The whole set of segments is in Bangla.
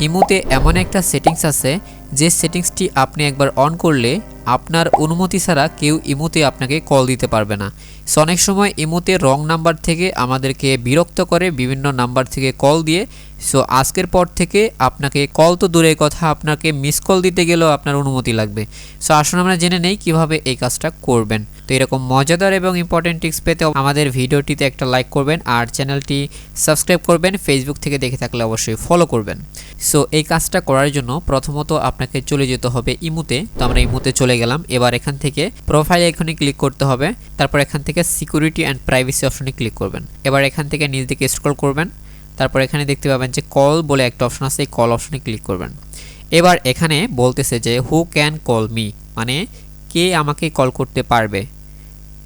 ইমোতে এমন একটা সেটিংস আছে যে সেটিংসটি আপনি একবার অন করলে আপনার অনুমতি ছাড়া কেউ ইমুতে আপনাকে কল দিতে পারবে না। সো, অনেক সময় ইমুতে রং নাম্বার থেকে আমাদেরকে বিরক্ত করে বিভিন্ন নাম্বার থেকে কল দিয়ে। সো, আজকের পর থেকে আপনাকে কল তো দূরের কথা, আপনাকে মিস কল দিতে গেলেও আপনার অনুমতি লাগবে। সো, আসুন আমরা জেনে নেই কীভাবে এই কাজটা করবেন। তো, এরকম মজাদার এবং ইম্পর্টেন্ট টিপস পেতে আমাদের ভিডিওটিতে একটা লাইক করবেন আর চ্যানেলটি সাবস্ক্রাইব করবেন। ফেসবুক থেকে দেখে থাকলে অবশ্যই ফলো করবেন। সো এই কাজটা করার জন্য প্রথমত আপনাকে চলে যেতে হবে ইমুতে। তো আমরা ইমুতে চলে গেলাম। এবার এখান থেকে প্রোফাইল এখানে ক্লিক করতে হবে। তারপর এখান থেকে সিকিউরিটি অ্যান্ড প্রাইভেসি অপশনে ক্লিক করবেন। এবার এখান থেকে নিচ দিকে স্ক্রল করবেন। তারপর এখানে দেখতে পাবেন যে কল বলে একটা অপশন আছে। এই কল অপশনে ক্লিক করবেন। এবার এখানে বলতেছে যে হু ক্যান কল মি মানে কে আমাকে কল করতে পারবে?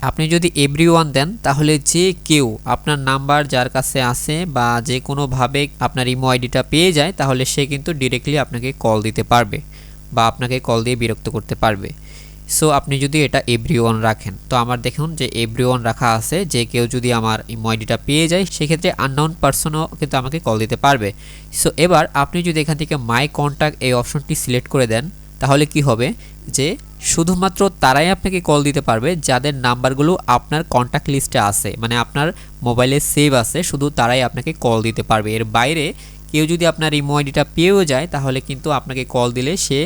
আপনি যদি এভরি ওয়ান দেন, তাহলে যে কেউ আপনার নাম্বার যার কাছে আছে বা যে কোনোভাবে আপনার ইমো আইডিটা পেয়ে যায়, তাহলে সে কিন্তু ডিরেক্টলি আপনাকে কল দিতে পারবে বা আপনাকে কল দিয়ে বিরক্ত করতে পারবে। সো আপনি যদি এটা এভরি ওয়ান রাখেন, তো আমার দেখুন যে এভরি ওয়ান রাখা আছে, যে কেউ যদি আমার ইমো আইডিটা পেয়ে যায়, সেক্ষেত্রে আননাউন পার্সনও কিন্তু আমাকে কল দিতে পারবে। সো এবার আপনি যদি এখান থেকে মাই কন্ট্যাক্ট এই অপশনটি সিলেক্ট করে দেন, তাহলে কি হবে? যে শুধুমাত্র তারাই আপনাকে কল দিতে পারবে, যাদের নাম্বারগুলো আপনার কন্ট্যাক্ট লিস্টে আছে মানে আপনার মোবাইলে সেভ আছে, শুধু তারাই আপনাকে কল দিতে পারবে। এর বাইরে কেউ যদি আপনার ইমো আইডিটা পেয়েও যায়, তাহলে কিন্তু আপনাকে কল দিলে সে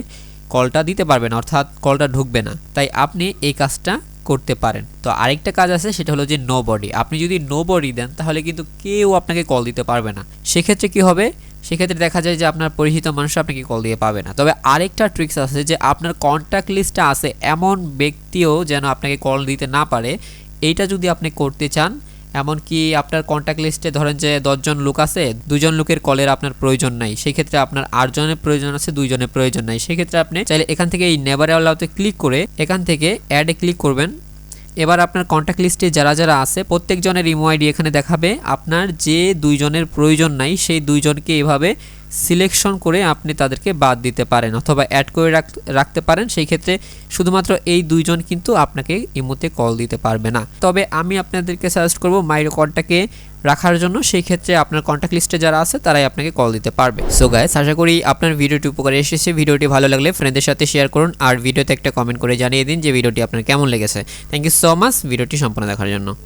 কলটা দিতে পারবে না, অর্থাৎ কলটা ঢুকবে না। তাই আপনি এই কাজটা করতে পারেন। তো আরেকটা কাজ আছে, সেটা হলো যে নো বডি আপনি যদি নো বডি দেন, তাহলে কিন্তু কেউ আপনাকে কল দিতে পারবে না। সেক্ষেত্রে কি হবে? সেক্ষেত্রে দেখা যায় যে আপনার পরিচিত মানুষ আপনাকে কল দিয়ে পাবে না। তবে আরেকটা ট্রিক্স আছে যে আপনার কন্ট্যাক্ট লিস্টে আছে এমন ব্যক্তিও যেন আপনাকে কল দিতে না পারে। এইটা যদি আপনি করতে চান, এমনকি আপনার কন্ট্যাক্ট লিস্টে ধরেন যে দশজন লোক আছে, দুজন লোকের কলের আপনার প্রয়োজন নাই। সেই ক্ষেত্রে আপনার আটজনের প্রয়োজন আছে দুইজনের প্রয়োজন নাই। সেক্ষেত্রে আপনি চাইলে এখান থেকে এই নেভার অ্যালাউতে ক্লিক করে এখান থেকে অ্যাডে ক্লিক করবেন। এবার আপনার কন্ট্যাক্ট লিস্টে যারা যারা আছে, প্রত্যেকজনের ইমো আইডি এখানে দেখাবে। আপনার যে দুইজনের প্রয়োজন নাই, সেই দুইজনকে এভাবে সিলেকশন করে আপনি তাদেরকে বাদ দিতে পারেন অথবা অ্যাড করে রাখ- রাখতে পারেন, সেই ক্ষেত্রে শুধুমাত্র এই দুইজন কিন্তু আপনাকে ইমোতে কল দিতে পারবে না। তবে আমি আপনাদেরকে সাজেস্ট করব মাইরো কলটাকে রাখার জন্য, সেই ক্ষেত্রে আপনার কন্ট্যাক্ট লিস্টে যারা আছে, তারাই আপনাকে কল দিতে পারবে। সো গাইস আশা করি আপনার ভিডিওটি উপকারে এসেছে। ভিডিওটি ভালো লাগলে ফ্রেন্ডদের সাথে শেয়ার করুন আর ভিডিওতে একটা কমেন্ট করে জানিয়ে দিন যে ভিডিওটি আপনার কেমন লেগেছে। থ্যাংক ইউ সো মাচ ভিডিওটি সম্পূর্ণ দেখার জন্য।